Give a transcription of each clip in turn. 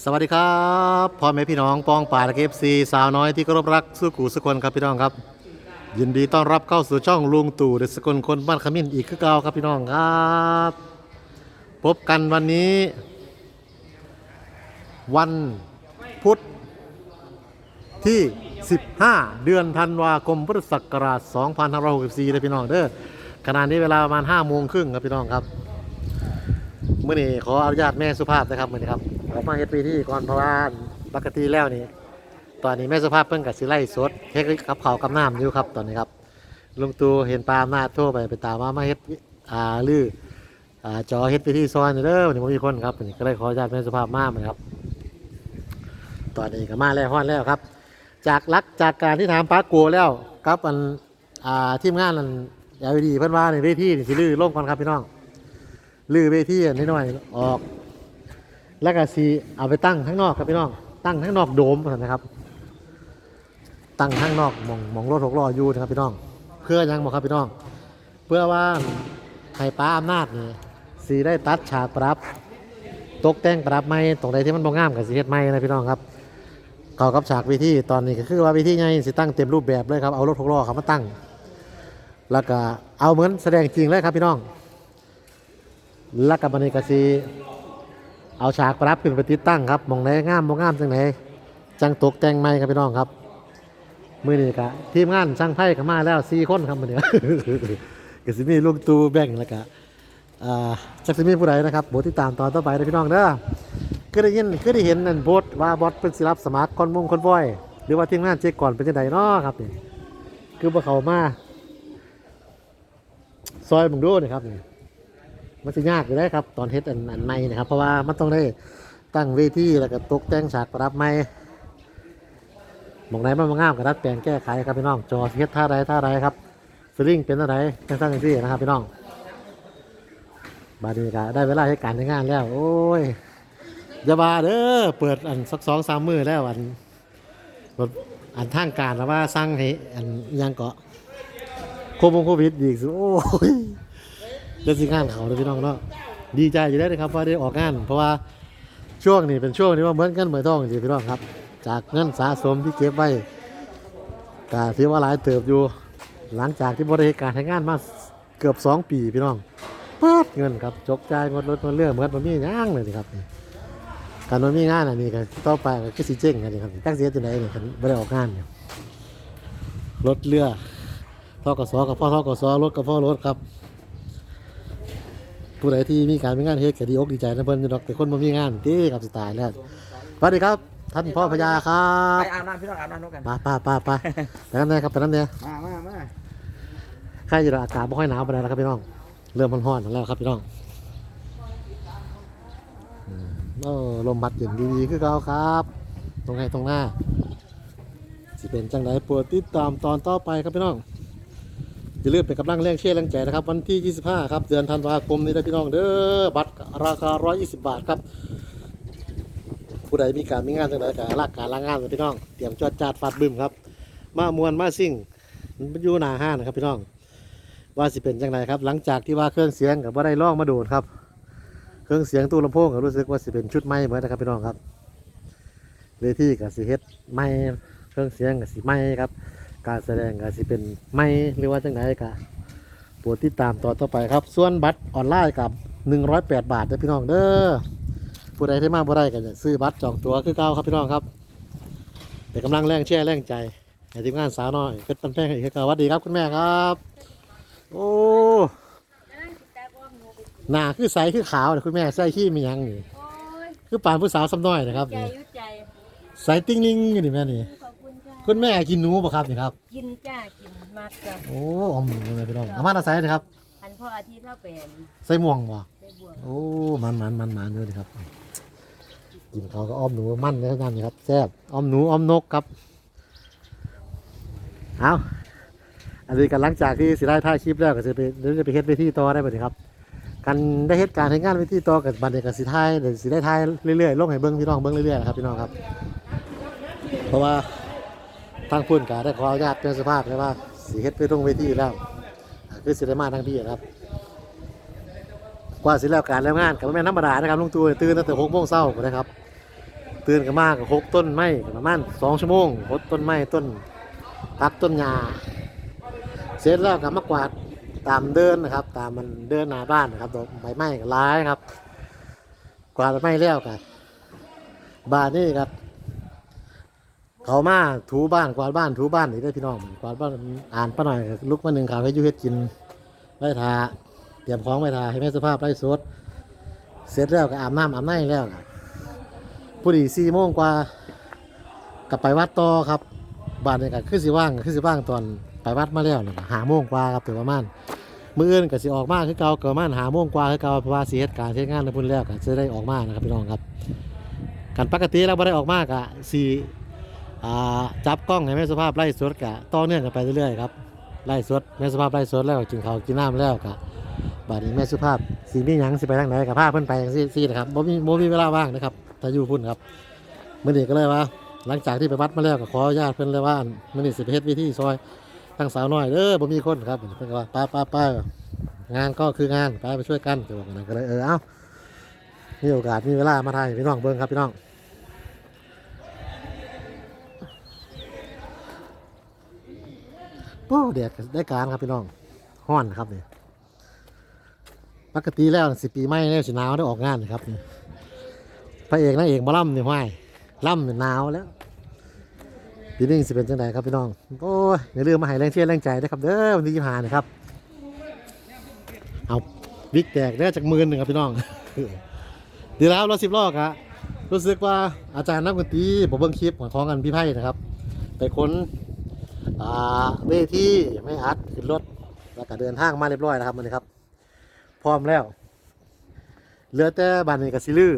สวัสดีครับพ่อแม่พี่น้องปองป่าและเอฟซีสาวน้อยที่เคารพรักสู้กูสกลครับพี่น้องครับ ยินดีต้อนรับเข้าสู่ช่องลุงตู่เดอะสกลคนบ้านขมิ้นอีกคือเก่าครับพี่น้องครับพบกันวันนี้ วันพุธที่ 15 เดือนธันวาคมพุทธศักราช 2564เลยพี่น้องเด้อขณะนี้เวลาประมาณ5โมงครึ่งครับพี่น้องครับเมื่อนี้ขออนุญาตแม่สุภาพนะครับเมื่อนี้ครับ ออกมาเฮ็ดปีที่ก่อนเพราะว่าปกติแล้วนี่ตอนนี้แม่สภาพเพิ่งกับสิไล่สดเฮ็ดกับเขากับน้ำอยู่ครับตอนนี้ครับลุงตูเห็นปลาหน้าจโทรไปไปตามว่ามาเฮ็ดอ่าลืออ่าจอเฮ็ดไปที่ซอยนี่เด้อวันนี้บ่มีคนครับนนี้ก็เลยขออนุญาตแม่สภาพมาเหมครับ ตอนนี้ก็มาแล้วฮอดแล้วครับ จากลักจากการที่ถามปาโกแล้วครับอันอ่าทีมงานนั่นยาวดีเพิ่อนว่าในเวทีนี่สิลือล่มก่อนครับพี่น้องลื้อเวทีอันนิดหน่อยออก แล้วก็สีเอาไปตั้งข้างนอกครับพี่น้อง ตั้งข้างนอกโดมนะครับ ตั้งข้างนอกมองมองรถหกล้ออยู่นะครับพี่น้อง เพื่อยังบอกครับพี่น้อง เพื่อว่าให้ป้าอำนาจนี่สีได้ตัดฉากปรับ ตกแต่งปรับไม่ตรงใดที่มันบ่งามกับสีเฮ็ดไม่นะพี่น้องครับเขากับฉากเวทีตอนนี้ก็คือว่าเวทีใหญ่สิตั้งเต็มรูปแบบเลยครับเอารถหกล้อเขามาตั้ง แล้วก็เอาเหมือนแสดงจริงเลยครับพี่น้องแล้วกับมันนี่ก็สิ เอาฉากปรับขึ้นไปติดตั้งครับมองไหนงามบ่งงามจังไหนจังตกแต่งใหม่ครับพี่น้องครับมือนี้ก็ทีมงานช่างไพ่ก็มาแล้ว4คนครับมือนี้กสิมีลุงตู่แบ่งแล้วก็อ่าจักสิมีผู้ใดนะครับโบติดตามตอนต่อไปนะพี่น้องเด้อก็ได้ยินก็ได้เห็นนั่นโพสว่าบอสเป็นสิรับสมัครคนมงคนบ่อย หรือว่าทีมงานเช็คก่อนเป็นจังไดนาะครับนี่คือบ่เขามาซอยมึงดูนี่ครับนี่ มันจะยากอยู่ได้ครับ ตอนเฮ็ดอันอันใหม่นะครับ เพราะว่ามันต้องได้ตั้งเวทีแล้วก็ตกแต่งฉากประดับใหม่มองไหนมันมางามก็ดัดแปลงแก้ไขครับพี่น้อง จอเฮ็ดท่าใดท่าใดครับสลิงเป็นท่าใดจังซั่นจังซี่นะครับพี่น้องบาดนี้ก็ได้เวลาให้การใช้งานแล้ว โอ้ยอย่าบาเด้อเปิดอันสักสองสามมือแล้วอันอันทางการแล้วว่าสั่งให้อันยังเกาะโควิดโควิดอีกสิโอ้ย เล่นสิงานเขาเลยพี่น้องเนาะดีใจอยู่ได้เลยครับว่าได้ออกงาน เพราะว่าช่วงนี้เป็นช่วงที่ว่าเหมือนกันเหมือนทองจริงๆพี่น้องครับ จากเงินสะสมที่เก็บไว้ก็ถือว่าหลายเติบอยู่ หลังจากที่บริการทำงานมาเกือบ 2 ปีพี่น้องปาดเงินครับจกจ่ายงดรถงดเรื่องเหมือนมันมีย่างเลยครับการมันมีงานอันนี้ก็ต่อไปก็คือสิเจ๊งกันนี่ครับตั้งเสียตัวไหนเนี่ยกันไม่ได้ออกงานเนี่ยรถเรือท่อกระสอกับพ่อท่อกระสอรถกับพ่อรถครับ ผู้ใดที่มีการมีงานเฮ็ดก็ดีอกดีใจนะเพิ่นอยู่ดอกแต่คนบ่มีงานที่กับสิตายแล้วสวัสดีครับ ท่านพ่อพญาครัไปบอาบน้ำพี่น้องอาบน้ำนกกัน ป้าป้าป้าป้าไปนั่นเลยครับไปนั่นเลยมามามาใครอยู่ดอกอากาศบ่ค่อยหนาวปานใดแล้วครับพี่น้อง เริ่มร้อนๆแล้วครับพี่น้องอืมโอ้ลมพัดเย็นดีๆคือเก่าครับ ตรงไหนตรงหน้าสิเป็นจังไดโปรดติดตามตอนต่อไปครับพี่น้อง อย่าลืมเป็นกำลังแรงเชียร์แรงใจนะครับ วันที่ 25 ครับเดือนธันวาคมนี้นะพี่น้องเด้อบัตรราคา 120 บาทครับ ผู้ใดมีการมีงานจังไดก็รักการลางงานเลยพี่น้องเตรียมจอดจาดฟาดบึ้มครับ มามวนมาซิ่งมันอยู่หน้าห้านนะครับพี่น้อง ว่าสิเป็นจังไดครับ หลังจากที่ว่าเครื่องเสียงกับว่าได้ล่องมาโดนครับ เครื่องเสียงตู้ลำโพงก็รู้สึกว่าสิเป็นชุดใหม่เหมือนนะครับพี่น้องครับเวทีกับสิเฮ็ดใหม่เครื่องเสียงกับสิใหม่ครับ การแสดงกับสิเป็นใหม่หรือว่าจังไดก็โปรดติดตามต่อนต่อไปครับ ส่วนบัตรออนไลน์กับ 108 บาทเด้อพี่น้องเด้อผู้ใดที่มาบ่ได้ก็จะซื้อบัตรจองตั๋วคือเก่าครับพี่น้องครับเป็นกำลังแรงแช่แรงใจให้ทีมงานสาวน้อยเพชรปันแป้งอีกคือเก่าสวัสดีครับคุณแม่ครับ โอ้หน้าคือใสคือขาวนะคุณแม่ใส่ขี้มีหยังนี่โอ้ยคือปานผู้สาวซ้ำน้อยนะครับใจนี่ยุดใจ ใสติ้งลิงอยู่นี่แม่นี่ขอบ คุณจ้าคุณแม่กินหนูป่ะครับนี่ครับ กินจ้ากินมากจ้าโอ้อมหนูเลยพี่น้องอามาตาใส่นะครับ อันพ่ออาทิตย์เท่าเป็นใส่ม่วงบ่ได้บวกโอ้มันมันมันมันเลยครับ กินเขาวก็อ้อมหนูมันเลยนั่นนี่ครับแซ่บอ้อมหนูอ้อมนกครับเอาอันนี้กันหลังจากที่สิได้ถ่ายคลิปแล้วก็จะไปเดี๋ยวจะไปเฮ็ดไปที่ต่อได้บ่นี่ครับกันได้เฮ็ดการให้งานไปที่ต่อกับบัดนี้ก็สิถ่ายเดี๋ยวสิได้ถ่ายเรื่อยๆลงให้เบิ่งพี่น้องเบิ่งเรื่อยๆนะครับพี่น้องครับ เพราะว่า ทางพุ่นก็ได้ขออนุญาตเป็นสภาพเลยว่าสิเฮ็ดไปตรงเวทีแล้วคือสิได้มาทางพี่ครับ กว่าสิแล้วการแล้วงานกับแม่นธรรมดานะครับลุงตู่ตื่นตั้งแต่หกโมงเช้านะครับ ตื่นกันมากหกต้นไม้ประมาณสองชั่วโมงหดต้นไม้ต้นตัดต้นหญ้าเสร็จแล้วก็มากวาดตามเดินนะครับ ตามมันเดินหน้าบ้านนะครับดอกใบไม้ร้ายครับ กวาดใบไม้แล้วกันบ้านนี่ครับ เขามาถูบ้านกวาดบ้านถูบ้านนี่ได้พี่น้องกวาดบ้านอ่านป้าหน่อยลุกมาหนึ่งข่าวให้ยูเฮ็ดกินไว้ทาเตรียมของไว้ทาให้แม่สภาพไร้สดเสร็จแล้วก็อาบน้ำอาบในแล้วผู้ดีสี่โมงกว่ากลับไปวัดต่อครับบ้านนี่ก็คือสิว่างคือสิว่างตอนไปวัดมาแล้วนะหาโมงกว่าครับถึงประมาณมื้ออื่นก็สิออกมาคือเก่าก็ประมาหาโมงกว่าคือเก่าเพราะว่าสิเหตุการณ์เฮ็ดงานในพุ่นแล้วก็จะได้ออกมานะครับพี่น้องครับกันปกติเราบ่ได้ออกมากะสี่ จับกล้องให้แม่สุภาพไล่สดกะต่อเนื่องกันไปเรื่อยๆครับไล่สดแม่สุภาพไล่สดแล้วกินข้าวกินน้ำแล้วกะบาดนี้แม่สุภาพสีมีหยังสิไปทางไหนกับพาเพิ่นไปจังซี่ซี่นะครับบ่มีบ่มีเวลาว่างนะครับถ้าอยู่พุ่นครับมื้อนี้ก็เลยว่า หลังจากที่ไปวัดมาแล้วก็ขอญาตเพิ่นเลยว่ามื้อนี้สิไปเฮ็ดวิธีซอยทางสาวน้อยเด้อบ่มีคนครับเพิ่นก็ว่าไปไปไปงานก็คืองานไปไปช่วยกันก็บอกกันก็เลยเออเอ้ามีโอกาสมีเวลามาถ่ายพี่น้องเบิ่งครับพี่น้อง อ้แดดก็ได้การครับพี่น้องฮ้อนครับนี่ปกติแล้วสิปีใหม่แล้วสิหนาวได้ออกงานครับนี่พระเอกนางเอกมาล่ำนี่ห้วยล่ำนี่หนาวแล้วปีนี้สิเป็นจังไดครับพี่น้องโอ้ยอย่าลืมมาให้แรงเชียร์แรงใจนะครับเด้อวันที่ยี่ห้านะครับเอาบิ๊กแตกได้จากมื่นหนึ่งครับพี่น้องดีแล้วรถสิบล้อกะรู้สึกว่าอาจารย์นักดนตรีผมเบิ่งคลิปของของกันพี่ไพ่นะครับ ไปค้น เวทีไม่อัดขึ้นรถแล้วก็เดินทางมาเรียบร้อยแล้วครับมันนี้ครับ พร้อมแล้วเหลือแต่บานนี้ก็สิลื้อ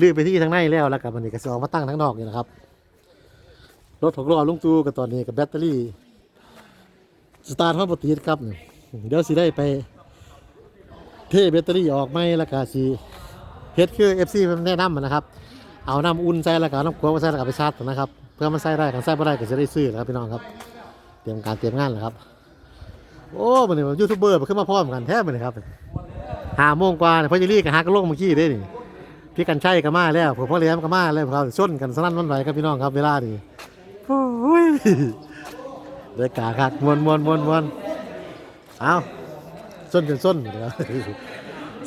ลื้อไปที่ทางในแล้วแล้วกับบันนี้ก็สิออกมาตั้งทั้งนอกนี่นะครับรถหกล้อลุงตูกับตอนนี้กับแบตเตอรี่สตาร์ทพอปติดครับเดี๋ยวสิได้ไป เทแบตเตอรี่ออกไหมแล้วก็สิเฮ็ดคือเพิ่นแนะนำนะครับ เอาน้ำอุ่นใส่แล้วก็เอาน้ำกรวใส่แล้วก็ไปชาร์จนะครับ เพื่อมันใส่ได้กันใส่บ่ได้ก็จะได้ซื้อนะครับพี่น้องครับ เตรียมการเตรียมงานแล้วครับ โอ้มันนี่ยูทูบเบอร์มันขึ้นมาพร้อมกันแท้มันนี่ครับหาโมงกว่าเนี่ยพ่อจิรี่กับฮักก็ลงเมื่อกี้เด้นี่พี่กันชัยก็มาแล้วผมพ่อเลี้ยงก็มาแล้วเขาชนกันสนั่นวันไหวครับพี่น้องครับเวลานี่โอ้ยเด็กกาครับมวนมวนมวนมวนเอาส้นจนส้นเดี๋ยว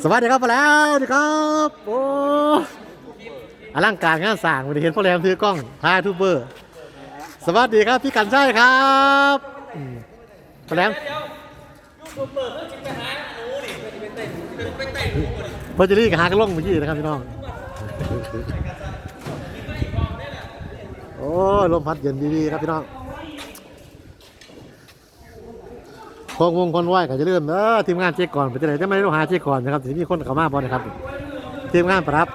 สวัสดีครับมาแล้วดีครับโอ้ อลังการงานสร้างวันนี้เห็นพ่อแหลมถือกล้องพาทูเบอร์ สวัสดีครับพี่กันชัยครับอืมพ่อแหลมพอจะรีบหากระล่องเมื่อกี้นะครับพี่น้อง โอ้ยลมพัดเย็นดีๆครับพี่น้องคงวงคนไหวก็จะเริ่มเออทีมงานเช็คก่อนไปจะไหนจะไม่ได้ต้องหาเช็คก่อนนะครับสิมีคนเข้ามาบ่นะครับ ทีมงานปรับ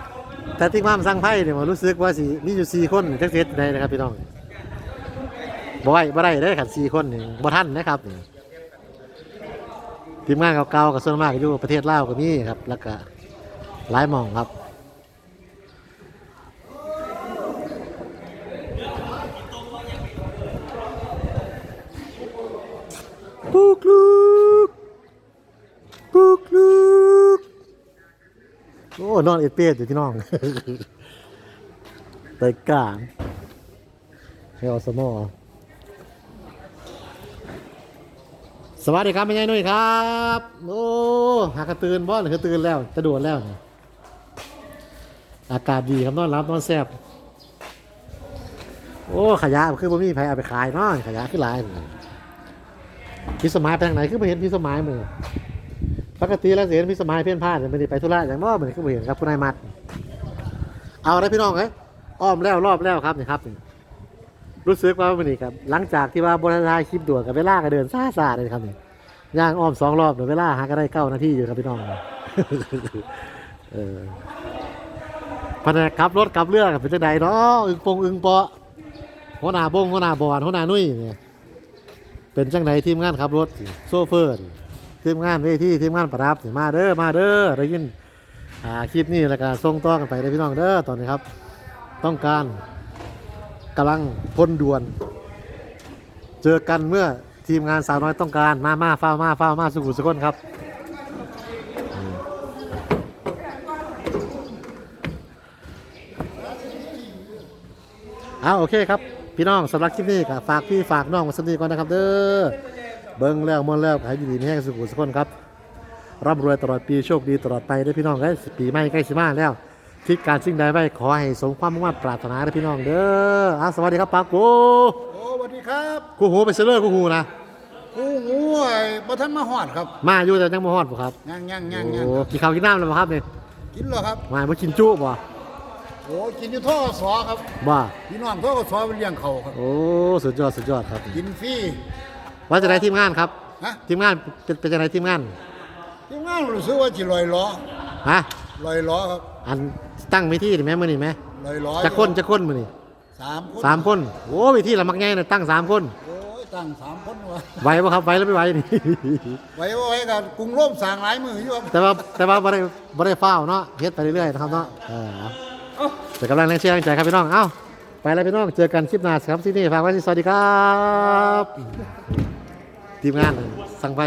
แต่ทีมงานสร้างไพ่เนี่ยมันรู้สึกว่าสิมีอยู่สี่คนจักเซตได้นะครับพี่น้องบ่ไหวบ่ได้ได้ขันสี่คนนี่บ่ทันนะครับทีมงานเก่าๆกับส่วนมากก็อยู่ประเทศลาวก็มีครับ แล้วก็หลายมองครับ ปุกลูกปุกลูกโอ้ นอนเอ็ดเป็ดอยู่ที่น้องไตกลางให้อสมอสวัสดีครับแม่ยายนุ่ยครับ โอ้หากระตื่นบ่หรือกระตื่นแล้วจะด่วนแล้วนี่อากาศดีครับนอนรับนอนแซ่บโอ้ขยะคือบ่มีใครเอาไปขายเนาะขยะคือหลายพี่สมัยไปทางไหนคือไม่เห็นพี่สมัยมือ ปกติแล้วเสียนพี่สมัยเพี้ยนพลาดไม่ได้ไปธุระอย่างน้อเหมือนคือบ่เห็นครับคุณนายมัด เอาได้พี่น้องเอ้ยอ้อมแล้วรอบแล้วครับนี่ครับรู้สึกว่าวันนี้ครับ หลังจากที่ว่าบนทายคลิปด่วนกับเวลาก็เดินซ่าซาเลยครับนี่ย่างอ้อมสองรอบเดี๋ยวเวลาหาก็ได้เก้านาทีอยู่ครับพี่น้องเออพนักขับรถขับเรือกับเป็นจังใดเนาะอึงปงอึงปาะหัวหน้าบงหัวหน้าบอนหัวหน้านุ่ยเนี่ยเป็นจังใดทีมงานขับรถโซเฟอร์ ทีมงานเวทีทีมงานประดับมาเด้อมาเด้อได้ยินอ่าคลิปนี้แล้วก็ส่งต่อกันไปเลยพี่น้องเด้อตอนนี้ครับ ต้องการกำลังพลด่วน เจอกันเมื่อทีมงานสาวน้อยต้องการมามาฟ้ามาฟ้ามาสุขุสุขนครับเอาโอเคครับ พี่น้องสำหรับคลิปนี้ก็ฝากพี่ฝากน้องมาสนีก่อนนะครับเด้อ เบิ้งแล้วมวนแล้วให้ดีๆมีแห้งสุขุสุขคนครับร่ำรวยตลอดปีโชคดีตลอดไปเด้อพี่น้องเอ้ยปีใหม่ใกล้สิมาแล้วคิดการสิ่งใดไว้ขอให้สมความมุ่งมั่นปรารถนาเด้อพี่น้องเด้ออะสวัสดีครับปาโกโอ้สวัสดีครับกูหูไปเซเลอร์กูหูนะโอ้โหไอ้บ่ทันมาฮอดครับ มาอยู่แต่ยังบ่ฮอดบ่ครับย่างย่างย่างย่างโอ้กินข้าวกินน้ำแล้วบ่ครับนี่กินเหรอครับมาบ่กินจุบ่โอ้กินอยู่ท่อสอครับบ่พี่น้องท่อสอไปเลี้ยงเขาครับโอ้สุดยอดสุดยอดครับ กินฟรี ว่าจะได้ทีมงานครับ ฮะทีมงานเป็นเป็นจังไดทีมงานทีมงานรู้สึกว่าสิลอยล้อฮะลอยล้อครับอันตั้งเวทีนี่แม่มื้อนี้แม่ลอยล้อจะคนจะคนมื้อนี้สามคนสามคนโอ้เวทีละมักใหญ่น่ะตั้งสามคนโอ้ยตั้งสามคนวะไหวบ่ครับไหวแล้วไม่ไหวนี่ ไว้ไว้กับกรุงร่มสร้างหลายมืออยู่ครับแต่ว่าแต่ว่าบ่ได้บ่ได้ฟ้าวเนาะเฮ็ดไปเรื่อยๆนะครับเนาะเออเป็นกำลังแรงเชียร์แรงใจครับพี่น้องเอ้าไปแล้วพี่น้องเจอกันคลิปหน้าครับที่นี่ฝากไว้ที่สวัสดีครับ ทีมงานสั่งไป